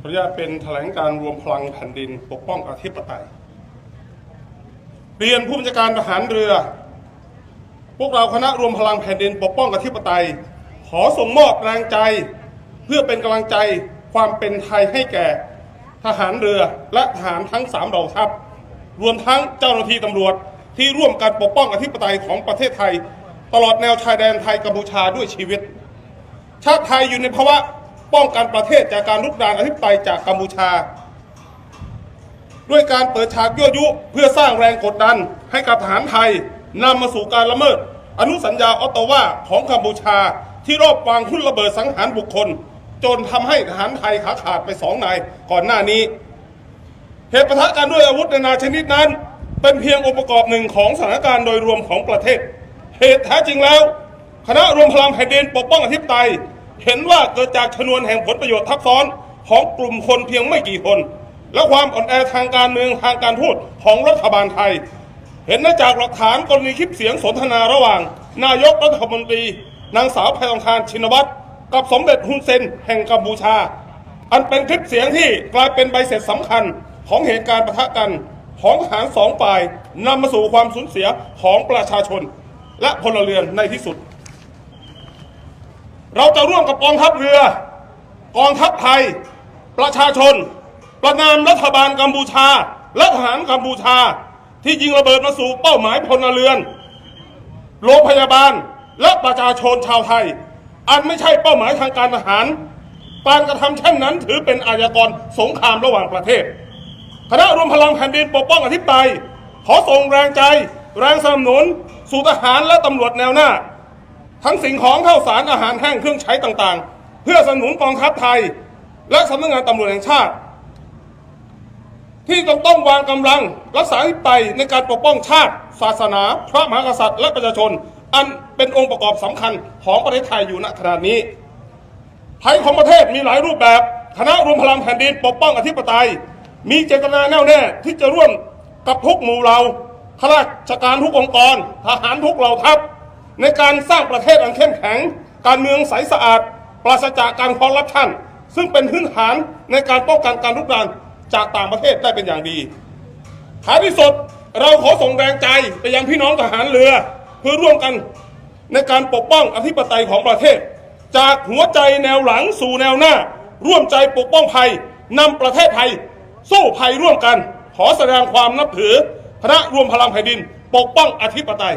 ขออนุญาตเป็นแถลงการรวมพลังแผ่นดินปกป้องอธิปไตย เรียนผู้บัญชาการทหารเรือ พวกเราคณะรวมพลังแผ่นดินปกป้องอธิปไตย ขอส่งมอบแรงใจเพื่อเป็นกำลังใจความเป็นไทยให้แก่ทหารเรือและทหารทั้งสามเหล่าทัพ รวมทั้งเจ้าหน้าที่ตำรวจที่ร่วมกันปกป้องอธิปไตยของประเทศไทย ตลอดแนวชายแดนไทยกัมพูชาด้วยชีวิต ชาติไทยอยู่ในภาวะ ป้องกันประเทศจากการลุกรานอธิปไตยจากกัมพูชา ด้วยการเปิดฉากยั่วยุเพื่อสร้างแรงกดดันให้กับทหารไทยนำมาสู่การละเมิด อนุสัญญาออตตาวาของกัมพูชา ที่รอบวางหุ้นระเบิดสังหารบุคคล จนทำให้ทหารไทยขาขาดไปสองนายก่อนหน้านี้ เหตุปะทะกันด้วยอาวุธนานาชนิดนั้น เป็นเพียงองค์ประกอบหนึ่งของสถานการณ์โดยรวมของประเทศ เหตุแท้จริงแล้ว คณะรวมพลังแผ่นดินปกป้องอธิปไตย เห็นว่าเกิดจากชนวนแห่งผลประโยชน์ทับซ้อนของกลุ่มคนเพียงไม่กี่คน และความอ่อนแอทางการเมืองทางการทูตของรัฐบาลไทย เห็นได้จากหลักฐานกรณีคลิปเสียงสนทนาระหว่าง นายกรัฐมนตรี นางสาวไพทองทานชินวัตรกับสมเด็จฮุนเซนแห่งกัมพูชา อันเป็นคลิปเสียงที่กลายเป็นใบเสร็จสำคัญของเหตุการณ์ปะทะกันของทหารสองฝ่ายนำมาสู่ความสูญเสียของประชาชน และพลเรือนในที่สุด เราจะร่วมกับกองทัพเรือ กองทัพไทย ประชาชน ประนามรัฐบาลกัมพูชา และทหารกัมพูชา ที่ยิงระเบิดมาสู่เป้าหมายพลเรือน โรงพยาบาลและประชาชนชาวไทย อันไม่ใช่เป้าหมายทางการทหาร การกระทำเช่นนั้นถือเป็นอาญากรสงครามระหว่างประเทศ คณะรวมพลังแผ่นดินปกป้องอธิปไตยขอส่งแรงใจ แรงสนับสนุน สู่ทหารและตำรวจแนวหน้า ทั้งสิ่งของข้าวสารอาหารแห้งเครื่องใช้ต่างๆ เพื่อสนับสนุนกองทัพไทย และสำนักงานตำรวจแห่งชาติ ที่ต้องต้องวางกำลังรักษาธิปไตยในการปกป้องชาติ ศาสนา พระมหากษัตริย์และประชาชน อันเป็นองค์ประกอบสำคัญของประเทศไทยอยู่ณขณะนี้ภัยของประเทศมีหลายรูปแบบคณะรวมพลังแผ่นดินปกป้องอธิปไตย มีเจตนาแน่วแน่ที่จะร่วมกับทุกหมู่เหล่าข้าราชการทุกองค์กรทหารทุกเหล่าทัพ ในการสร้างประเทศอันเข้มแข็ง การเมืองใสสะอาด ปราศจากการคอร์รัปชันซึ่งเป็นพื้นฐานในการป้องกันการลุกรานจากต่างประเทศได้เป็นอย่างดีท้ายที่สุดเราขอส่งแรงใจไปยังพี่น้องทหารเรือ เพื่อร่วมกันในการปกป้องอธิปไตยของประเทศ จากหัวใจแนวหลังสู่แนวหน้า ร่วมใจปกป้องภัยนำประเทศไทย สู้ภัยร่วมกัน ขอแสดงความนับถือคณะรวมพลังแผ่นดิน ปกป้องอธิปไตย